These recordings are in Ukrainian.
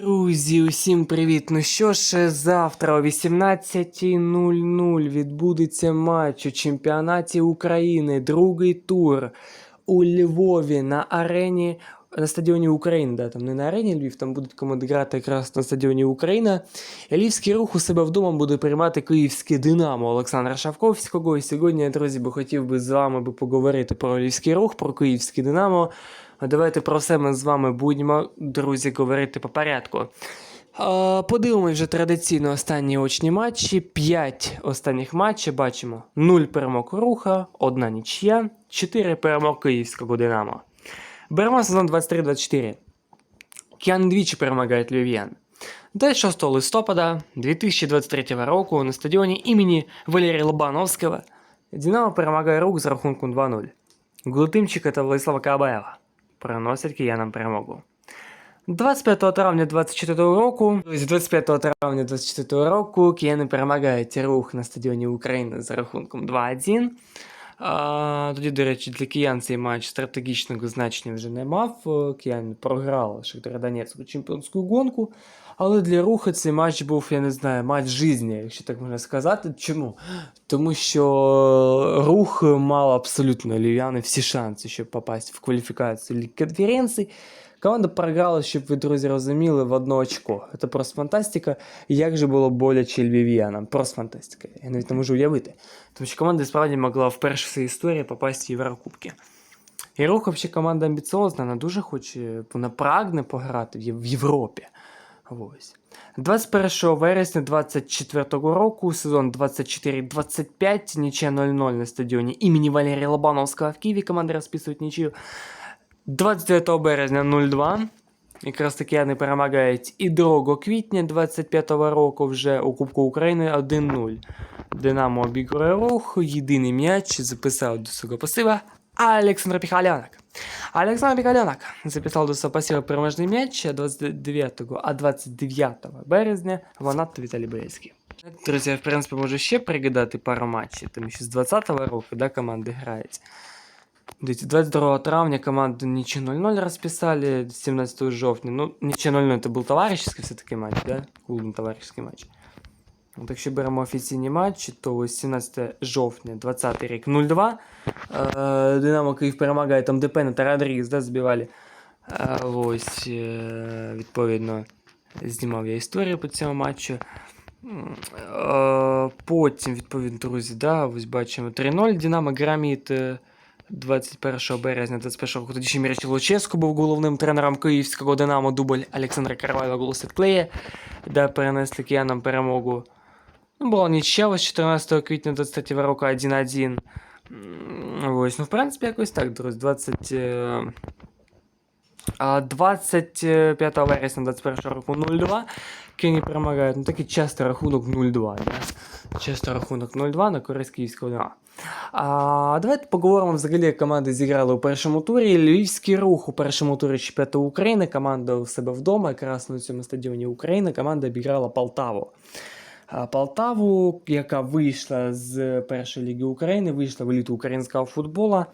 Друзі, усім привіт! Ну що ж, завтра о 18.00 відбудеться матч у чемпіонаті України, другий тур у Львові на арені. На стадіоні України, да, там не на арені Львів, там будуть команди грати якраз на стадіоні Україна. Львівський рух у себе вдома буде приймати київське Динамо Олександра Шавковського. І сьогодні я, друзі, би хотів би з вами би поговорити про Львівський рух, про київське Динамо. Давайте про все ми з вами будемо, друзі, говорити по порядку. Подивимось вже традиційно останні очні матчі. П'ять останніх матчів бачимо: 0 перемог руха, 1 нічия, 4 перемог київського Динамо. Беремо сезон 23-24. Кіан двічі перемагає львів'ян. До 6 листопада 2023 року на стадіоні імені Валерія Лобановського Динамо перемагає рух з рахунком 2-0. Гултимчика та Владислава Кабаєва приносять киянам перемогу. 25 травня 24 року, з 25 травня 24 року кияни перемагають рух на стадіоні України за рахунком 2-1. А, тоді, до речі, для киян цей матч стратегічного значення вже не мав. Киян програв Шахтар Донецьку чемпіонську гонку. Але для руха цей матч був, я не знаю, матч життя, якщо так можна сказати. Чому? Тому що рух мав абсолютно львів'яни всі шанси, щоб попасть в кваліфікацію ліг конференцій. Команда програла, щоб ви, друзі, розуміли, в одно очко. Це просто фантастика. Як же було боляче львів'янам? Просто фантастика. Я навіть не можу уявити. Тому що команда справді могла вперше в своїй історії попасти в Єврокубки. І рух, взагалі, команда амбіціозна, вона дуже хоче, вона прагне пограти в Європі. Ось. 21 вересня 24 року, сезон 24-25, нічия 0-0 на стадіоні імені Валерія Лобановського в Києві. Команди розписують нічию. 29 березня 0-2. Якраз таки перемагають і 2 квітня 25-го року вже у Кубку України 1-0. Динамо обігрує рух, єдиний м'яч записав до свого пасива Олександр Піхалянок. Олександр Піхалянок записав до свого пасива переможний м'яч а 29, а 29 березня Ванат Віталій Боєцький. Друзі, я в принципі можу ще пригадати пару матчів, тому що з 20-го року да, команди грають. Дивіться, 22 травня команды ничего 0-0 расписали, 17 жовтня. Ну, ничего 0-0 это был товарищеский все-таки матч, да? Клубний товарищеский матч. От якщо беремо офіційні матчі, то ось 17 жовтня, 20 рік 0-2. Е, Динамо Київ перемагає, там Депена та Родрігес, да, збивали. Е, ось, е, відповідно, знімав я історію по цьому матчу. М, е, Потім, відповідно, друзі, да, ось бачимо 3-0. Динамо Граміт е, 21 березня 21 року тоді ще Мірич був головним тренером київського Динамо Дубль Олександра Карвайла голос відклеє, де перенесли киянам перемогу. Ну, була нічия ось 14 квітня 23 року 1-1. Ось, ну, в принципі, якось так, друзі, 20... е, а 25 вересня 21 року 0-2. Київ перемагають. Ну такий часто рахунок 0-2. Да? Часто рахунок 0-2 на користь київського Динамо. А давайте поговоримо взагалі, як команди зіграли у першому турі. Львівський рух у першому турі чемпіонату України. Команда у себе вдома, якраз на цьому стадіоні України. Команда обіграла Полтаву. Полтаву, яка вийшла з першої ліги України, вийшла в еліту українського футбола.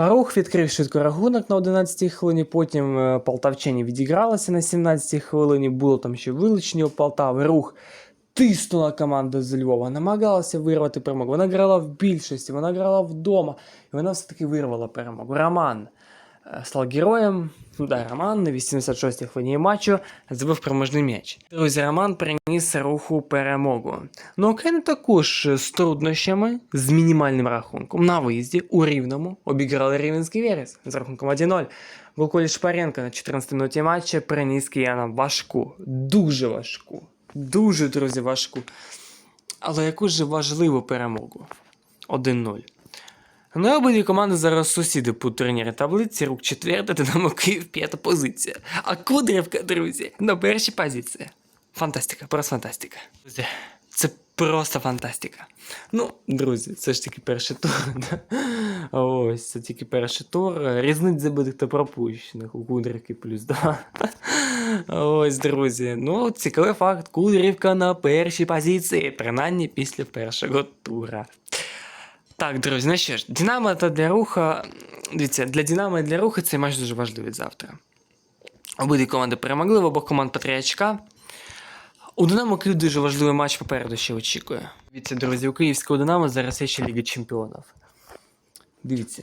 Рух відкрив швидко рахунок на 11-й хвилині, потім е, полтавчані відігралися на 17-й хвилині, було там ще вилучення у Полтави. Рух тиснула команда з Львова, намагалася вирвати перемогу. Вона грала в більшості, вона грала вдома, і вона все-таки вирвала перемогу. Роман став героєм. Ну Да, Роман на 86-й хвилині матчу забив переможний м'яч. Друзі, Роман приніс руху перемогу. Ну, Україна також з труднощами, з мінімальним рахунком на виїзді у Рівному обіграли Рівненський Верес з рахунком 1-0. Гуколі Шпаренко на 14 минуті матча приніс киянам важку, дуже важку, дуже, друзі, важку. Але яку ж важливу перемогу. 1-0. Ну, і обидві команди зараз сусіди по турнірі таблиці, рук четверта, Динамо Київ п'ята позиція. А Кудрівка, друзі, на першій позиції. Фантастика, просто фантастика. Друзі, це просто фантастика. Ну, друзі, це ж тільки перший тур. Да? Ось, це тільки перший тур. Різниць забитих та пропущених у Кудрівки плюс 2. Ось, друзі. Ну, цікавий факт. Кудрівка на першій позиції, принаймні після першого тура. Так, друзі, ну що ж, Динамо та для руха. Дивіться, для Динамо і для руха цей матч дуже важливий завтра. Обидві команди перемогли, в обох команд по 3 очка. У Динамо Київ дуже важливий матч попереду ще очікує. Дивіться, друзі, у Київського Динамо зараз є ще Ліга Чемпіонів. Дивіться.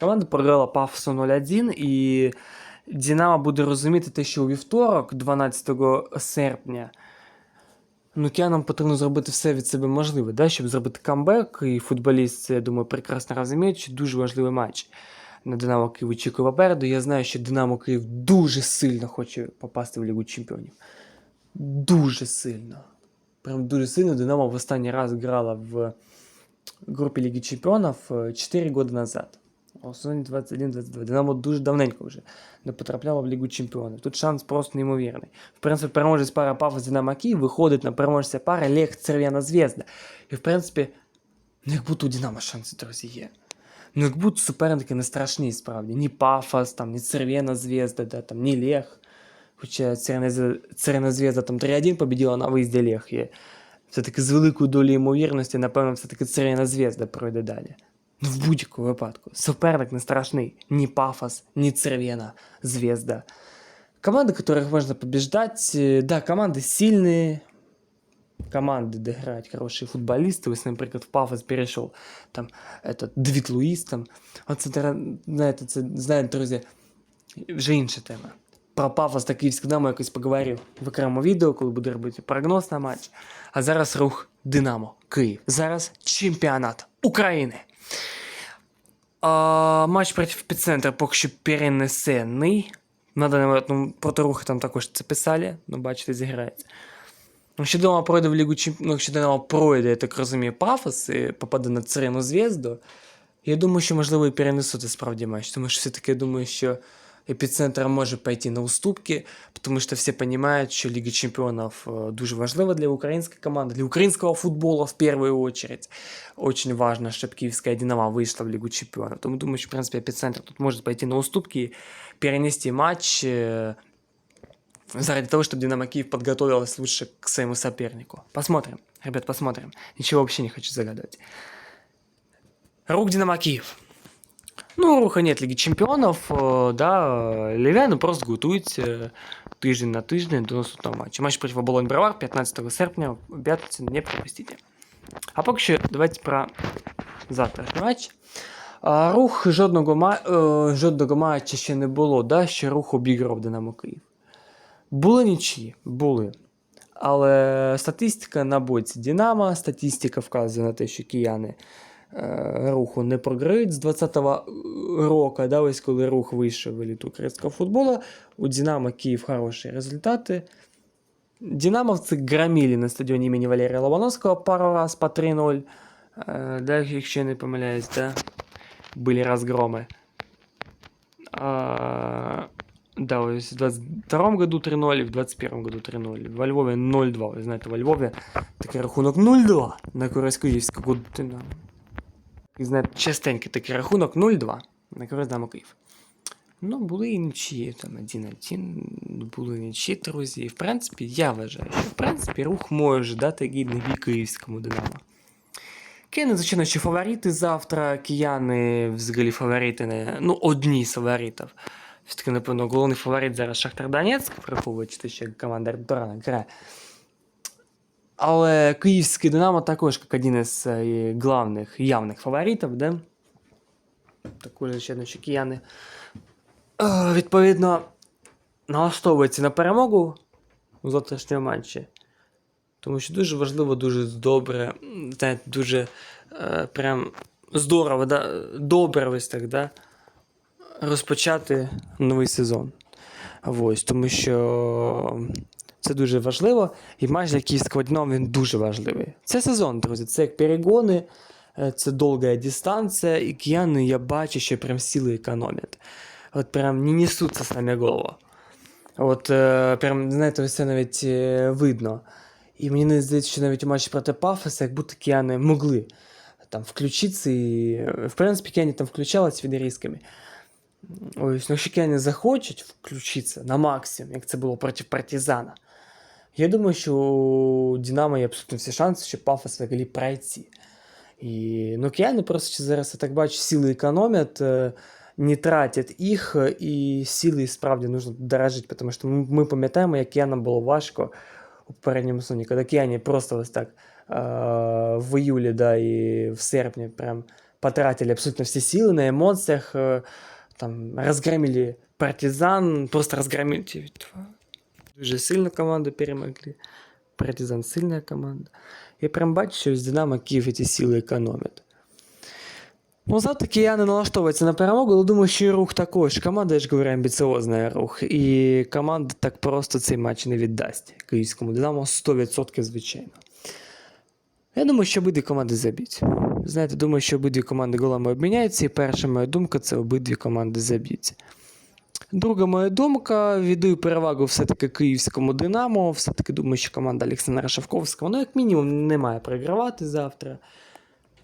Команда програла Пафосу 0-1 і Динамо буде розуміти те, що у вівторок, 12 серпня, ну, киянам потрібно зробити все від себе можливе, да, щоб зробити камбек. І футболіст, це, я думаю, прекрасно розуміють, що дуже важливий матч на Динамо Київ очікує попереду. Я знаю, що Динамо Київ дуже сильно хоче попасти в Лігу Чемпіонів. Дуже сильно. Прям дуже сильно Динамо в останній раз грала в групі Ліги Чемпіонів 4 роки назад. У сезоні 21-22. Динамо дуже давненько вже не потрапляло в Лігу Чемпіонів. Тут шанс просто неймовірний. В принципі, переможець пара Пафос Динамо Київ виходить на переможця пари Лех Церв'яна Звезда. І в принципі, ну як будто у Динамо шанси, друзі, є. Ну як будто суперники не страшні, справді. Ні Пафос, там, ні Церв'яна Звезда, да, там, ні Лех. Хоча Церв'яна Звезда там 3-1 победила на виїзді Лех. І все-таки з великою долею ймовірності, напевно, все-таки Церв'яна Звезда пройде далі. Ну, в будь-якому випадку. Суперник не страшний. Ні Пафос, ні Церв'яна Звезда. Команды, которых можно побеждать, э, да, команды сильные, команды, где играют хорошие футболисты. Ось, наприклад, в Пафос перейшов там этот Давид Луїс, там. Оце, тера- знаєте, це, знаєте, друзі, вже інша тема. Про Пафос та Київське Динамо якось поговорив в окремому відео, коли буду робити прогноз на матч. А зараз рух Динамо, Київ. Зараз чемпіонат України. А, матч проти Епіцентра поки що перенесений. На даний момент ну, проти рухи там також це писали, ну бачите, зіграється. Ну, Якщо Динамо пройде в Лігу Чемпіонів, ну, якщо Динамо пройде, я так розумію, Пафос і попаде на Царену зв'язду, я думаю, що можливо і перенесуть справді матч, тому що все-таки я думаю, що епіцентр може пойти на уступки, тому що всі розуміють, що Ліга Чемпіонів е, дуже важлива для української команди, для українського футболу в першу очередь. Очень важно, щоб Київська Динамо вийшла в Лігу Чемпіонів. Тому думаю, що в принципі епіцентр тут може пойти на уступки і перенести матч е, заради того, чтобы Динамо Киев подготовилась лучше к своему сопернику. Посмотрим, ребят, посмотрим. Ничего вообще не хочу загадывать. Рук Динамо Киев. Ну, Руха нет Лиги Чемпіонів, е, да, Львів'яни просто готують е, тиждень на тиждень до наступного матчу. Матч проти Оболонь Бровар 15 серпня п'ятницю не пропустите. А поки що давайте про завтрашній матч. Рух жодного, ма... е, жодного матча ще не було, да, що рух обіграв Динамо Київ. Були нічі, були. Але статистика на боці Динамо, статистика вказує на те, що кияни руху не програють з 20-го року, да, ось коли рух вийшов в еліту українського футболу. У Динамо Київ хороші результати. Динамовці громили на стадіоні імені Валерія Лобановського пару раз по 3-0. Е, да, якщо не помиляюсь, да, були розгроми. А, да, ось в 22 году 3-0 і в 21 году 3-0. Во Львові 0-2. Ви знаєте, во Львові такий рахунок 0-2 на Динамо. І знаєте, частенький такий рахунок 0-2 на користь Динамо Київ. Ну, були і нічі, там 1-1, були нічі, друзі. І в принципі, я вважаю, що в принципі рух може дати гідний бій київському Динамо. Кияни, звичайно, що фаворити завтра. Кияни взагалі фаворити не. Ну, одні з фаворитів. Все-таки, напевно, головний фаворит зараз Шахтар Донецьк, враховуючи те, що команда Ардорана грає. Але київський Динамо також як один із е, главних явних фаворитів, да? Також, звичайно, що кияни е, відповідно налаштовуються на перемогу у завтрашньому матчі. Тому що дуже важливо, дуже добре, знаєте, дуже е, прям здорово, да? добре ось так, да? розпочати новий сезон. Ось, тому що це дуже важливо, і матч для київського він дуже важливий. Це сезон, друзі, це як перегони, е, це довга дистанція, і кияни, я бачу, що прям сили економять. От прям не несуться нами голову. От е, прям, знаєте, це навіть е, видно. І мені не здається, що навіть у матчі проти Пафоса, як будто кияни могли там включитися, і, в принципі, кияни там включались фідерійськими. Ось, ну, якщо кияни захочуть включитися на максимум, як це було проти партизана, я думаю, що у Динамо є абсолютно всі шанси, щоб Пафос взагалі пройти. І, ну, кияни просто зараз, я так бачу, сили економять. е, не тратять їх, і сили справді нужно дорожити, тому що ми, ми пам'ятаємо, як Кіянам було важко у попередньому сезоні, коли Кіяні просто ось так е, в июлі, да, і в серпні прям потратили абсолютно всі сили на емоціях, е, там розгромили партизан, просто розгромили. Дуже сильну команду перемогли. Партизан сильна команда. Я прям бачу, що з Динамо Київ ці сили економить. Ну, завтра кияни налаштовуються на перемогу, але думаю, що і рух також. Команда, я ж говорю, амбіціозна рух. І команда так просто цей матч не віддасть київському Динамо 100% звичайно. Я думаю, що обидві команди заб'ють. Знаєте, думаю, що обидві команди голами обміняються, і перша моя думка це обидві команди заб'ються. Друга моя думка, віддаю перевагу все-таки київському Динамо. Все-таки думаю, що команда Олександра Шавковського, ну, як мінімум, не має програвати завтра.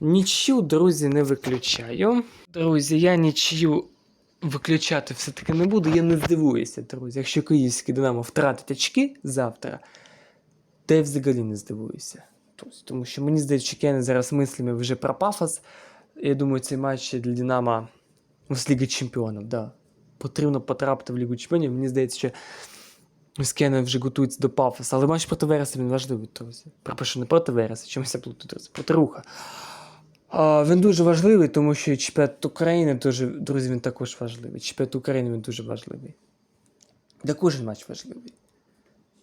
Нічю, друзі, не виключаю. Друзі, я нічю виключати все-таки не буду. Я не здивуюся, друзі. Якщо київський Динамо втратить очки завтра, то я взагалі не здивуюся. Тобто, Тому що мені здається, що Кияни зараз мислями вже про пафос. Я думаю, цей матч для Динамо з Ліги Чемпіонів, да. Потрібно потрапити в Лігу Чемпіонів. Мені здається, що Скена вже готується до пафоса, але матч проти Вереса він важливий, друзі. Прошу, не проти Вереса, чомусь я плутаю, друзі, проти руха. А, він дуже важливий, тому що чемпіонат України дуже, друзі, він також важливий. Чемпіонат України він дуже важливий. Де кожен матч важливий.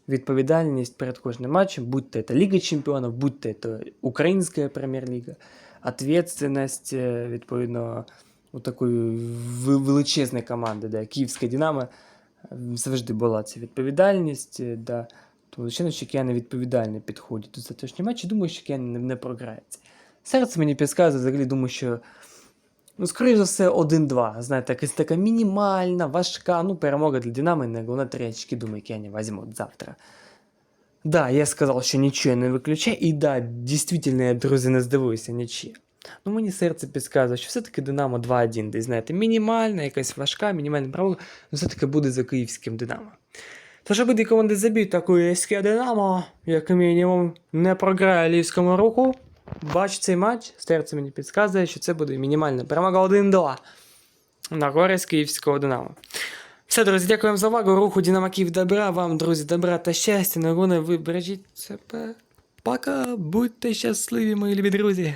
Відповідальність перед кожним матчем, будь то це Ліга Чемпіонів, будь то це Українська прем'єр-ліга, відповідальність, е, відповідно, такої величезної команди, де Київська Динамо завжди була ця відповідальність, е, да. Тому, звичайно, що Кияни відповідально підходять до завтрашнього матчу, думаю, що Кияни не, не програється. Серце мені підказує, взагалі думаю, що, ну, скоріш за все, 1-2. Знаєте, якась така мінімальна, важка, ну, перемога для Динамо, не головне три очки, думаю, Кияни візьмуть завтра. Да, я сказав, що нічого не виключаю, і да, дійсно, я, друзі, не здивуюся, нічия. Ну, мені серце підказує, що все-таки Динамо 2-1, десь, знаєте, мінімальна, якась важка, мінімальна перемога, але все-таки буде за київським Динамо. Тож обидві команди заб'ють таку єське Динамо, як мінімум, не програє львівському руху. Бачу цей матч, серце мені підказує, що це буде мінімальна перемога 1-2 на користь київського Динамо. Все, друзі, дякуємо за увагу. Руху Динамаків добра. Вам, друзі, добра та щастя. Нагони ви бережіть себе. Пока, будьте щасливі, мої любі друзі.